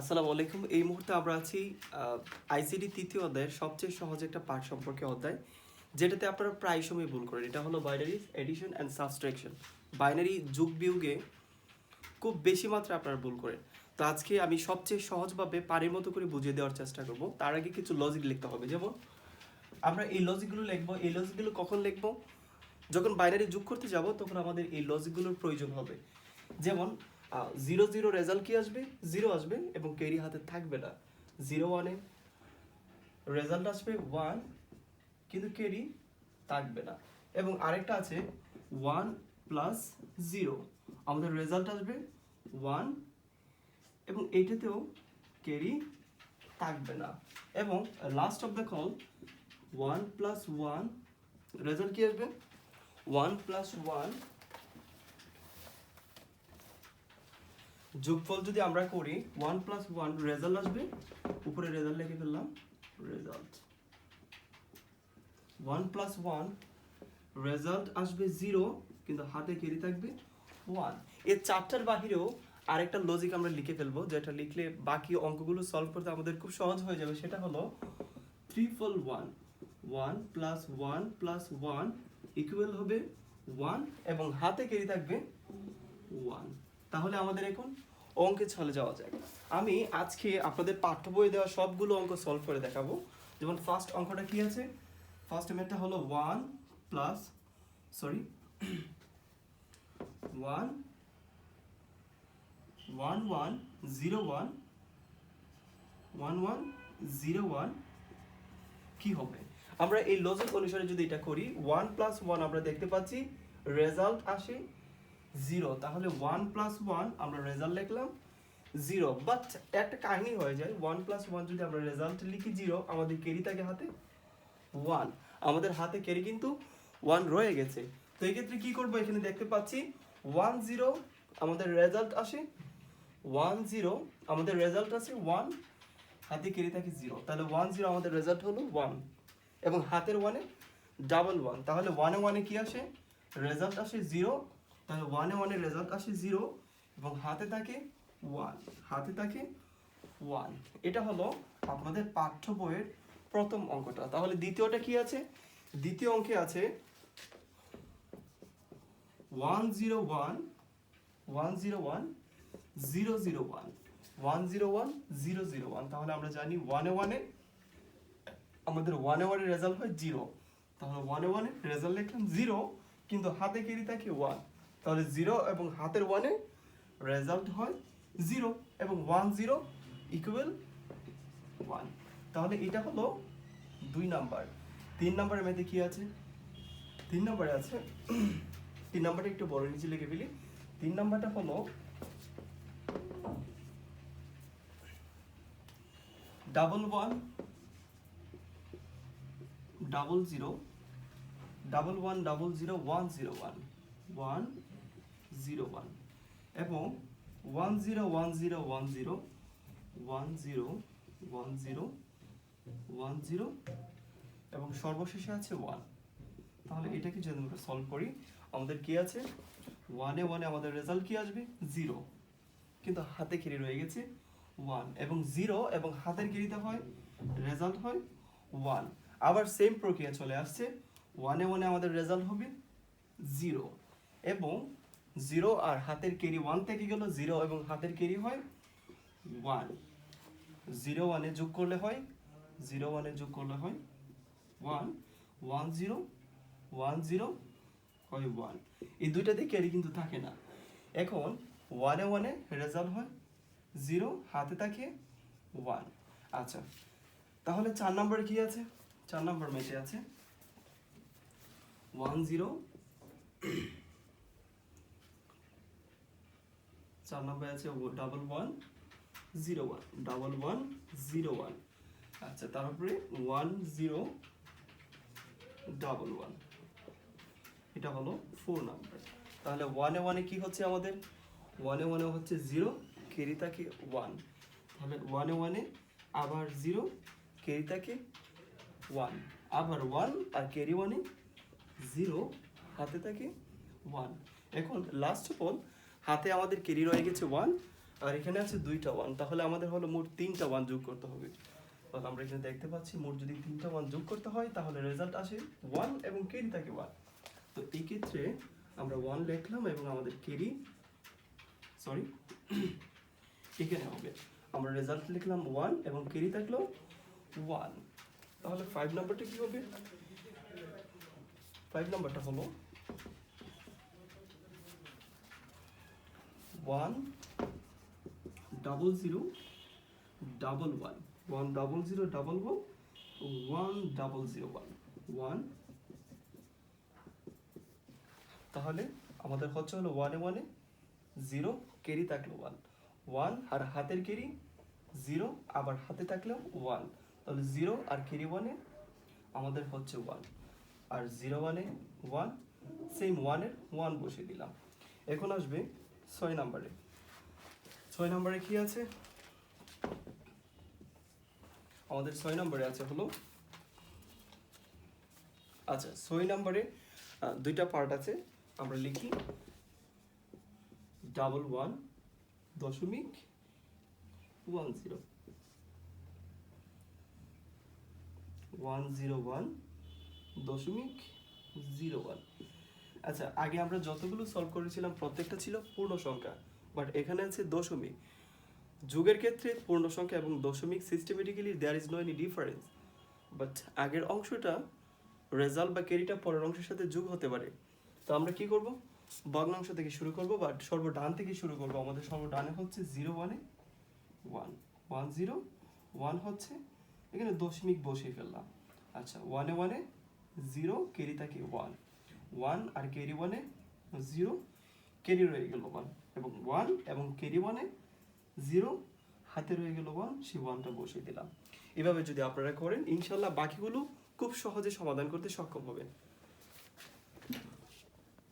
আসসালামু আলাইকুম। এই মুহূর্তে আমরা আছি আইসিডি তৃতীয় অধ্যায়ের সবচেয়ে সহজ একটা পাঠ সম্পর্কে অধ্যায়, যেটাতে আপনারা প্রায় সময় ভুল করেন। এটা হলো binary addition and subtraction binary যুগ বিয়োগে খুব বেশি মাত্রায় আপনারা ভুল করেন। তো আজকে আমি সবচেয়ে সহজভাবে পারির মতো করে বুঝিয়ে দেওয়ার চেষ্টা করব। তার আগে কিছু লজিক লিখতে হবে। যেমন, আমরা এই লজিকগুলো লিখব। এই লজিকগুলো কখন লিখব? যখন বাইনারি যোগ করতে যাব, তখন আমাদের এই লজিকগুলোর প্রয়োজন হবে। যেমন জিরো জিরো রেজাল্ট কি আসবে? জিরো আসবে এবং ক্যারি হাতে থাকবে না। জিরো ওয়ানে রেজাল্ট আসবে ওয়ান কিন্তু ক্যারি থাকবে না। এবং আরেকটা আছে ওয়ান প্লাস জিরো আমাদের রেজাল্ট আসবে ওয়ান এবং এইটাতেও ক্যারি থাকবে না। এবং last of the call one plus one result কি আসবে? ওয়ান প্লাস ওয়ান যোগফল যদি আমরা করি ওয়ান প্লাস ওয়ান রেজাল্ট আসবে, উপরে রেজাল্ট লিখে ফেললাম result one plus one result আসবে জিরো কিন্তু হাতে কেরি থাকবে? ওয়ানের চারটার বাহিরেও আরেকটা লজিক আমরা লিখে ফেলব, যেটা লিখলে বাকি অঙ্কগুলো সলভ করতে আমাদের খুব সহজ হয়ে যাবে, সেটা হলো triple one one plus one plus one equal হবে ওয়ান এবং হাতে কেরি থাকবে? ওয়ান তাহলে আমাদের এখন অঙ্কে চলে যাওয়া যায় আমি আজকে আপনাদের পাঠ্য বই দেওয়া সবগুলো অঙ্ক সলভ করে দেখাবো। যেমন ফার্স্ট অঙ্কটা কি আছে? ফার্স্ট ম্যাথটা হলো one plus sorry one one one zero one one one zero one কি হবে? আমরা এই লজিক অনুসারে যদি এটা করি ওয়ান প্লাস ওয়ান আমরা দেখতে পাচ্ছি রেজাল্ট আসে জিরো, তাহলে ওয়ান প্লাস ওয়ান আমরা রেজাল্ট লিখলাম জিরো। বাট একটা কাহিনী হয়ে যায় ওয়ান প্লাস ওয়ান যদি আমরা রেজাল্ট লিখি জিরো, আমাদের কেরি থাকে হাতে ওয়ান আমাদের হাতে কেরি কিন্তু ওয়ান রয়ে গেছে। তো এই ক্ষেত্রে কি করব? এখানে দেখতে পাচ্ছি ওয়ান জিরো আমাদের রেজাল্ট আসে ওয়ান জিরো আমাদের রেজাল্ট আছে ওয়ান হাতে কেরি থাকে জিরো তাহলে ওয়ান জিরো আমাদের রেজাল্ট হলো ওয়ান এবং হাতের ওয়ানে ডাবল ওয়ান তাহলে ওয়ানে ওয়ানে কি আসে? রেজাল্ট আসে জিরো তাহলে ওয়ানে ওয়ানে রেজাল্ট আসে জিরো এবং হাতে থাকে ওয়ান হাতে থাকে ওয়ান এটা হলো আপনাদের পাঠ্য বইয়ের প্রথম অঙ্কটা। তাহলে দ্বিতীয়টা কি আছে? দ্বিতীয় অঙ্কে আছে one zero one one zero one zero zero one one zero one zero zero one তাহলে আমরা জানি ওয়ানে ওয়ানে আমাদের ওয়ানে ওয়ানে রেজাল্ট হয় জিরো তাহলে ওয়ানে ওয়ানে রেজাল্ট লিখলাম জিরো কিন্তু হাতে কেরি থাকে? ওয়ান তাহলে জিরো এবং হাতের ওয়ানে রেজাল্ট হয় জিরো এবং ওয়ান জিরো ইকুয়াল ওয়ান তাহলে এটা হলো দুই নাম্বার তিন নাম্বারের মধ্যে কি আছে? তিন নম্বরে আছে। তিন নাম্বারটা একটু বড় নিচে লিখে ফেলি। তিন নাম্বারটা হলো double one double zero double one double zero one zero one one zero one এবং one zero one zero one zero one zero one zero one zero এবং সর্বশেষে আছে ওয়ান তাহলে এটাকে যদি আমরা সলভ করি, আমাদের কি আছে? ওয়ানে ওয়ানে আমাদের রেজাল্ট কি আসবে? জিরো কিন্তু হাতে কেরি রয়ে গেছে ওয়ান এবং জিরো এবং হাতের কেরিতে হয় রেজাল্ট হয় ওয়ান আবার সেম প্রক্রিয়া চলে আসছে ওয়ানে ওয়ানে আমাদের রেজাল্ট হবে জিরো এবং জিরো আর হাতের কেরি ওয়ান থেকে গেল জিরো এবং হাতের কেরি হয় ওয়ান জিরো ওয়ানে যোগ করলে হয়, জিরো ওয়ানে যোগ করলে হয় one one zero one zero হয় ওয়ান এই দুইটাতে ক্যারি কিন্তু থাকে না। এখন ওয়ানে ওয়ানে রেজাল্ট হয়, জিরো হাতে থাকে ওয়ান আচ্ছা তাহলে চার নম্বরে কি আছে? চার নম্বর মেটে আছে। ওয়ান জিরো চার নম্বরে আছে double one zero one double one zero one আচ্ছা তারপরে ওয়ান জিরো ডাবল ওয়ান এটা হলো ফোর নাম্বার তাহলে ওয়ানে ওয়ানে কি হচ্ছে আমাদের? ওয়ানে ওয়ানে হচ্ছে জিরো কেরি থাকে ওয়ান তাহলে ওয়ানে ওয়ানে আবার জিরো কেরি থাকে ওয়ান আবার ওয়ান আর কেরি ওয়ানে জিরো হাতে থাকে ওয়ান এখন লাস্ট অল হাতে আমাদের কেরি রয়ে গেছে ওয়ান আর এখানে আছে দুইটা ওয়ান তাহলে আমাদের হলো মোট তিনটা ওয়ান যোগ করতে হবে। তাহলে আমরা এখানে দেখতে পাচ্ছি মোট যদি তিনটা ওয়ান যোগ করতে হয়, তাহলে রেজাল্ট আসে ওয়ান এবং কেরি থাকে ওয়ান তো এই ক্ষেত্রে আমরা ওয়ান লিখলাম এবং আমাদের কেরি সরি এখানে হবে। আমরা রেজাল্ট লিখলাম ওয়ান এবং কেরি থাকল ওয়ান তাহলে ফাইভ নাম্বারটা কী হবে? ফাইভ নাম্বারটা হলো one double zero double one one double zero double one one double zero one one তাহলে আমাদের হচ্ছে হলো ওয়ানে ওয়ানে জিরো কেরি থাকল ওয়ান ওয়ান আর হাতের কেরি জিরো আবার হাতে থাকলেও ওয়ান তাহলে জিরো আর কেরি ওয়ানে আমাদের হচ্ছে ওয়ান আর জিরো ওয়ানে ওয়ান সেম ওয়ানের ওয়ান বসিয়ে দিলাম। এখন আসবে ছয় নাম্বারে। ছয় নম্বরে কি আছে? আমাদের ছয় নম্বরে আছে হলো আচ্ছা ছয় নম্বরে দুইটা পার্ট আছে, আমরা লিখি। ডাবল ওয়ান দশমিক one zero one zero one দশমিক জিরো ওয়ান আচ্ছা আগে আমরা যতগুলো সলভ করেছিলাম প্রত্যেকটা ছিল পূর্ণ সংখ্যা বাট এখানে আছে দশমিক। যুগের ক্ষেত্রে পূর্ণ সংখ্যা এবং দশমিক systematically there is no any difference but আগের অংশটা রেজাল্ট বা ক্যারিটা পরের অংশের সাথে যোগ হতে পারে। তো আমরা কি করব? ভগ্নাংশ থেকে শুরু করব বাট সর্বডান থেকে শুরু করব। আমাদের সর্ব সর্বডানে হচ্ছে জিরো ওয়ানে ওয়ান ওয়ান জিরো ওয়ান হচ্ছে এখানে দশমিক বসিয়ে ফেললাম। আচ্ছা ওয়ানে ওয়ানে জিরো কেরি থাকে ওয়ান ওয়ান আর কেরি ওয়ানে জিরো কেরি রয়ে গেল ওয়ান এবং ওয়ান এবং কেরি ওয়ানে জিরো হাতে রয়ে গেল ওয়ান সেই ওয়ানটা বসিয়ে দিলাম। এভাবে যদি আপনারা করেন, ইনশাল্লাহ বাকিগুলো খুব সহজে সমাধান করতে সক্ষম হবেন।